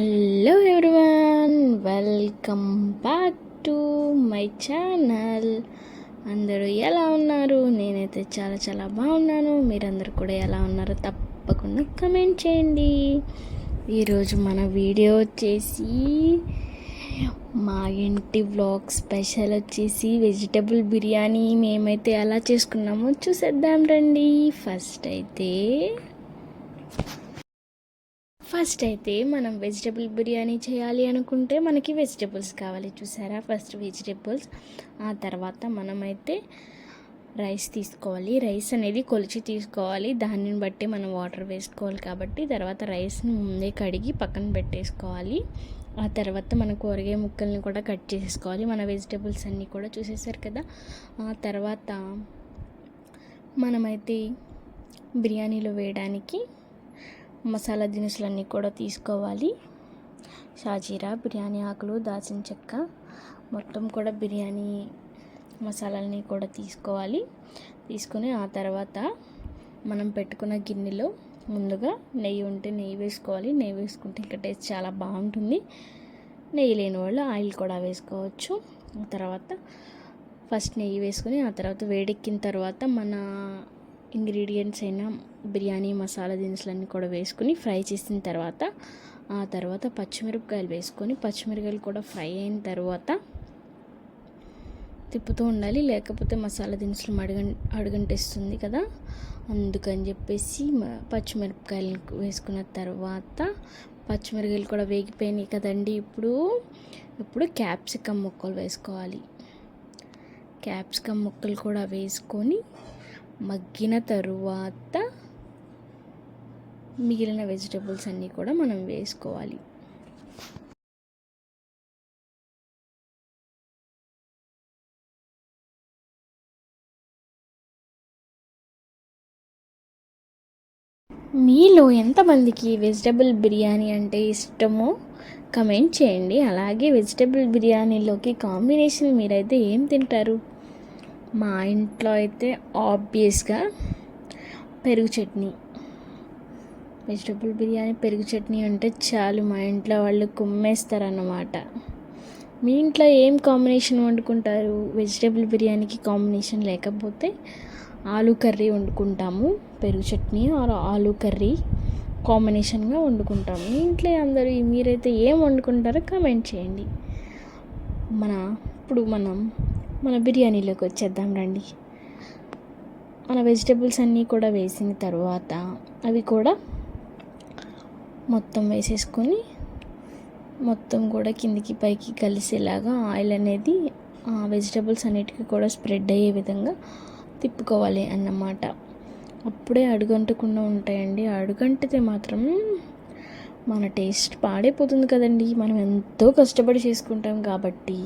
Hello everyone welcome back to my channel అందరూ ఎలా ఉన్నారు? నేనైతే చాలా చాలా బాగున్నాను. మీరందరూ కూడా ఎలా ఉన్నారో తప్పకుండా కమెంట్ చేయండి. ఈరోజు మన వీడియో వచ్చేసి మా ఇంటి వ్లాగ్ స్పెషల్ వచ్చేసి వెజిటబుల్ బిర్యానీ మేమైతే ఎలా చేసుకున్నామో చూసేద్దాం రండి. ఫస్ట్ అయితే ఫస్ట్ అయితే మనం వెజిటబుల్ బిర్యానీ చేయాలి అనుకుంటే మనకి వెజిటబుల్స్ కావాలి చూసారా? ఫస్ట్ వెజిటబుల్స్ ఆ తర్వాత మనమైతే రైస్ తీసుకోవాలి. రైస్ అనేది కొలిచి తీసుకోవాలి. దానిని బట్టి మనం వాటర్ వేసుకోవాలి కాబట్టి తర్వాత రైస్ని ముందే కడిగి పక్కన పెట్టేసుకోవాలి. ఆ తర్వాత మన కూరగాయ ముక్కల్ని కూడా కట్ చేసేసుకోవాలి. మన వెజిటబుల్స్ అన్నీ కూడా చూసేసారు కదా? ఆ తర్వాత మనమైతే బిర్యానీలో వేయడానికి మసాలా దినుసులన్నీ కూడా తీసుకోవాలి. షాజీరా బిర్యానీ ఆకులు దాచిన చెక్క మొత్తం కూడా బిర్యానీ మసాలాలని కూడా తీసుకోవాలి. తీసుకుని ఆ తర్వాత మనం పెట్టుకున్న గిన్నెలో ముందుగా నెయ్యి ఉంటే నెయ్యి వేసుకోవాలి. నెయ్యి వేసుకుంటే ఇంకా టేస్ట్ చాలా బాగుంటుంది. నెయ్యి లేని వాళ్ళు ఆయిల్ కూడా వేసుకోవచ్చు. ఆ తర్వాత ఫస్ట్ నెయ్యి వేసుకొని ఆ తర్వాత వేడెక్కిన తర్వాత మన ఇంగ్రీడియంట్స్ అయిన బిర్యానీ మసాలా దినుసులన్నీ కూడా వేసుకుని ఫ్రై చేసిన తర్వాత ఆ తర్వాత పచ్చిమిరపకాయలు వేసుకొని పచ్చిమిరపకాయలు కూడా ఫ్రై అయిన తర్వాత తిప్పుతూ ఉండాలి. లేకపోతే మసాలా దినుసులు అడుగ అడుగంటేస్తుంది కదా. అందుకని చెప్పేసి పచ్చిమిరపకాయలు వేసుకున్న తర్వాత పచ్చిమిరపకాయలు కూడా వేగిపోయినాయి కదండి. ఇప్పుడు ఇప్పుడు క్యాప్సికమ్ ముక్కలు వేసుకోవాలి. క్యాప్సికమ్ ముక్కలు కూడా వేసుకొని మగ్గిన తరువాత మిగిలిన వెజిటబుల్స్ అన్నీ కూడా మనం వేసుకోవాలి. మీలో ఎంతమందికి వెజిటబుల్ బిర్యానీ అంటే ఇష్టమో కమెంట్ చేయండి. అలాగే వెజిటబుల్ బిర్యానీలోకి కాంబినేషన్ మీరైతే ఏం తింటారు? మా ఇంట్లో అయితే ఆబ్వియస్గా పెరుగు చట్నీ. వెజిటబుల్ బిర్యానీ పెరుగు చట్నీ అంటే చాలు మా ఇంట్లో వాళ్ళు కుమ్మేస్తారన్నమాట. మీ ఇంట్లో ఏం కాంబినేషన్ వండుకుంటారు? వెజిటబుల్ బిర్యానీకి కాంబినేషన్ లేకపోతే ఆలూ కర్రీ వండుకుంటాము పెరుగు చట్నీ ఆర్ ఆలూ కర్రీ కాంబినేషన్గా వండుకుంటాము. మీ ఇంట్లో అందరూ మీరైతే ఏం వండుకుంటారో కామెంట్ చేయండి. మన ఇప్పుడు మనం మన బిర్యానీలోకి వచ్చేద్దాం రండి. మన వెజిటేబుల్స్ అన్నీ కూడా వేసిన తర్వాత అవి కూడా మొత్తం వేసేసుకొని మొత్తం కూడా కిందికి పైకి కలిసేలాగా ఆయిల్ అనేది వెజిటేబుల్స్ అన్నిటికీ కూడా స్ప్రెడ్ అయ్యే విధంగా తిప్పుకోవాలి అన్నమాట. అప్పుడే అడుగంటకుండా ఉంటాయండి. అడుగంటితే మాత్రం మన టేస్ట్ పాడైపోతుంది కదండి. మనం ఎంతో కష్టపడి చేసుకుంటాం కాబట్టి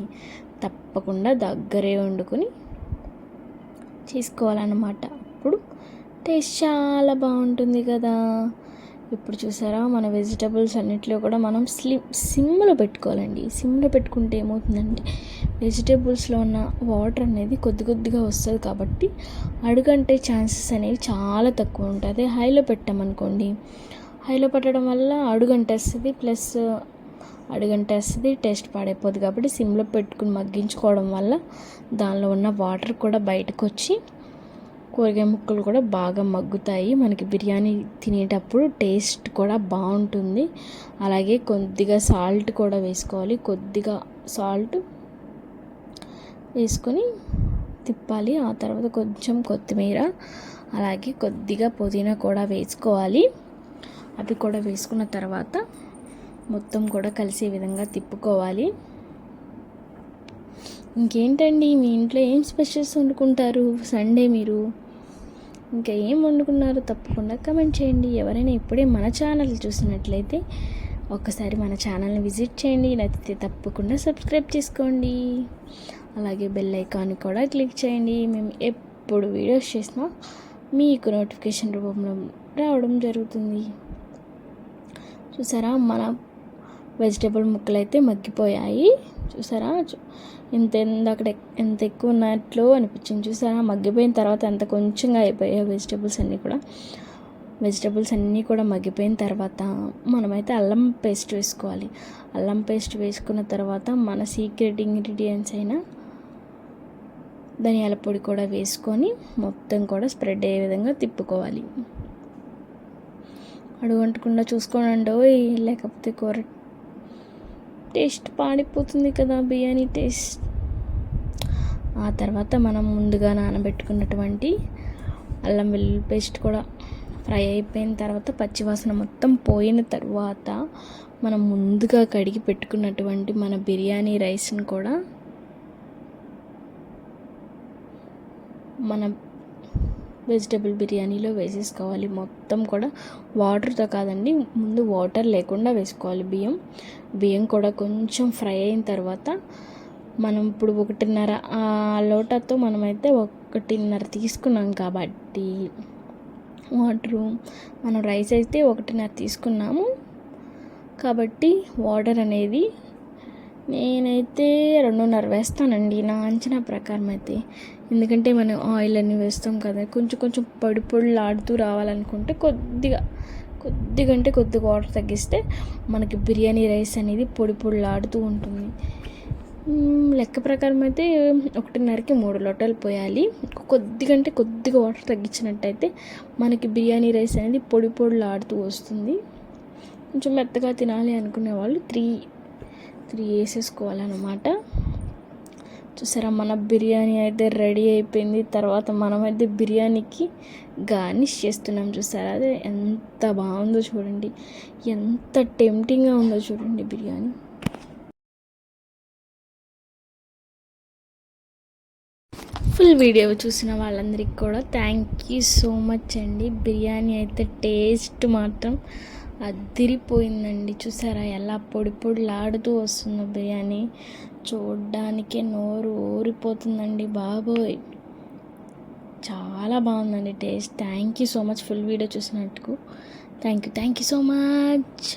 తప్పకుండా దగ్గరే వండుకొని చేసుకోవాలన్నమాట. అప్పుడు టేస్ట్ చాలా బాగుంటుంది కదా. ఇప్పుడు చూసారా మన వెజిటబుల్స్ అన్నింటిలో కూడా మనం స్లిమ్ సిమ్లో పెట్టుకోవాలండి. సిమ్లో పెట్టుకుంటే ఏమవుతుందంటే వెజిటేబుల్స్లో ఉన్న వాటర్ అనేది కొద్ది కొద్దిగా వస్తుంది కాబట్టి అడుగంటే ఛాన్సెస్ అనేవి చాలా తక్కువ ఉంటుంది హైలో పెట్టామనుకోండి హైలో పెట్టడం వల్ల అడుగంటేస్తుంది ప్లస్ అడుగంటేస్తుంది టేస్ట్ పాడైపోద్ది కాబట్టి సిమ్లో పెట్టుకుని మగ్గించుకోవడం వల్ల దానిలో ఉన్న వాటర్ కూడా బయటకు వచ్చి కూరగాయ ముక్కలు కూడా బాగా మగ్గుతాయి. మనకి బిర్యానీ తినేటప్పుడు టేస్ట్ కూడా బాగుంటుంది. అలాగే కొద్దిగా సాల్ట్ కూడా వేసుకోవాలి. కొద్దిగా సాల్ట్ వేసుకొని తిప్పాలి. ఆ తర్వాత కొంచెం కొత్తిమీర అలాగే కొద్దిగా పుదీనా కూడా వేసుకోవాలి. అవి కూడా వేసుకున్న తర్వాత మొత్తం కూడా కలిసే విధంగా తిప్పుకోవాలి. ఇంకేంటండి మీ ఇంట్లో ఏం స్పెషల్స్ వండుకుంటారు? సండే మీరు? ఇంకా ఏం వండుకున్నారు? తప్పకుండా కమెంట్ చేయండి. ఎవరైనా ఇప్పుడే మన ఛానల్ చూసినట్లయితే ఒక్కసారి మన ఛానల్ని విజిట్ చేయండి. నచ్చితే తప్పకుండా సబ్స్క్రైబ్ చేసుకోండి. అలాగే బెల్ ఐకాన్ కూడా క్లిక్ చేయండి. మేము ఎప్పుడు వీడియోస్ చేసినా మీకు నోటిఫికేషన్ రూపంలో రావడం జరుగుతుంది. చూసారా? మన వెజిటేబుల్ ముక్కలు అయితే మగ్గిపోయాయి. చూసారా? ఇంత అక్కడ ఎంత ఎక్కువ ఉన్నట్లు అనిపించింది. చూసారా? మగ్గిపోయిన తర్వాత ఎంత కొంచెంగా అయిపోయాయి వెజిటేబుల్స్ అన్నీ కూడా. వెజిటేబుల్స్ అన్నీ కూడా మగ్గిపోయిన తర్వాత మనమైతే అల్లం పేస్ట్ వేసుకోవాలి. అల్లం పేస్ట్ వేసుకున్న తర్వాత మన సీక్రెట్ ఇంగ్రీడియంట్స్ అయిన ధనియాల పొడి కూడా వేసుకొని మొత్తం కూడా స్ప్రెడ్ అయ్యే విధంగా తిప్పుకోవాలి. అడుగంటకుండా చూసుకోనండి లేకపోతే కూర టేస్ట్ పాడిపోతుంది కదా బిర్యానీ టేస్ట్. ఆ తర్వాత మనం ముందుగా నానబెట్టుకున్నటువంటి అల్లం వెల్లుల్లి పేస్ట్ కూడా ఫ్రై అయిపోయిన తర్వాత పచ్చివాసన మొత్తం పోయిన తర్వాత మనం ముందుగా కడిగి పెట్టుకున్నటువంటి మన బిర్యానీ రైస్ని కూడా మన వెజిటబుల్ బిర్యానీలో వేసేసుకోవాలి. మొత్తం కూడా వాటర్తో కాదండి ముందు వాటర్ లేకుండా వేసుకోవాలి బియ్యం. బియ్యం కూడా కొంచెం ఫ్రై అయిన తర్వాత మనం ఇప్పుడు ఒకటిన్నర ఆ లోటాతో మనమైతే ఒకటిన్నర తీసుకున్నాం కాబట్టి వాటరు మనం రైస్ అయితే ఒకటిన్నర తీసుకున్నాము. కాబట్టి వాటర్ అనేది నేనైతే రెండున్నర వేస్తానండి నా అంచనా ప్రకారం అయితే. ఎందుకంటే మనం ఆయిల్ అన్నీ వేస్తాం కదా కొంచెం కొంచెం పొడి పొడిలాడుతూ రావాలనుకుంటే కొద్దిగా కొద్దిగా అంటే కొద్దిగా వాటర్ తగ్గిస్తే మనకి బిర్యానీ రైస్ అనేది పొడి పొడిలాడుతూ ఉంటుంది. లెక్క ప్రకారం అయితే ఒకటిన్నరకి మూడు లోటాలు పోయాలి. కొద్దిగా అంటే కొద్దిగా వాటర్ తగ్గించినట్టయితే మనకి బిర్యానీ రైస్ అనేది పొడి పొడిలాడుతూ వస్తుంది. కొంచెం మెత్తగా తినాలి అనుకునే వాళ్ళు త్రీ త్రీ వేసేసుకోవాలన్నమాట. చూసారా మన బిర్యానీ అయితే రెడీ అయిపోయింది. తర్వాత మనమైతే బిర్యానీకి గార్నిష్ చేస్తున్నాం చూసారా. అదే ఎంత బాగుందో చూడండి. ఎంత టెంప్టింగ్గా ఉందో చూడండి బిర్యానీ. ఫుల్ వీడియో చూసిన వాళ్ళందరికీ కూడా థ్యాంక్ యూ సో మచ్ అండి. బిర్యానీ అయితే టేస్ట్ మాత్రం అదిరిపోయిందండి. చూసారా ఎలా పొడి పొడిలాడుతూ వస్తుందో బిర్యానీ. చూడ్డానికే నోరు ఊరిపోతుందండి బాబోయ్. చాలా బాగుందండి taste. Thank you so much full video చూసినట్టుకు thank you thank you so much.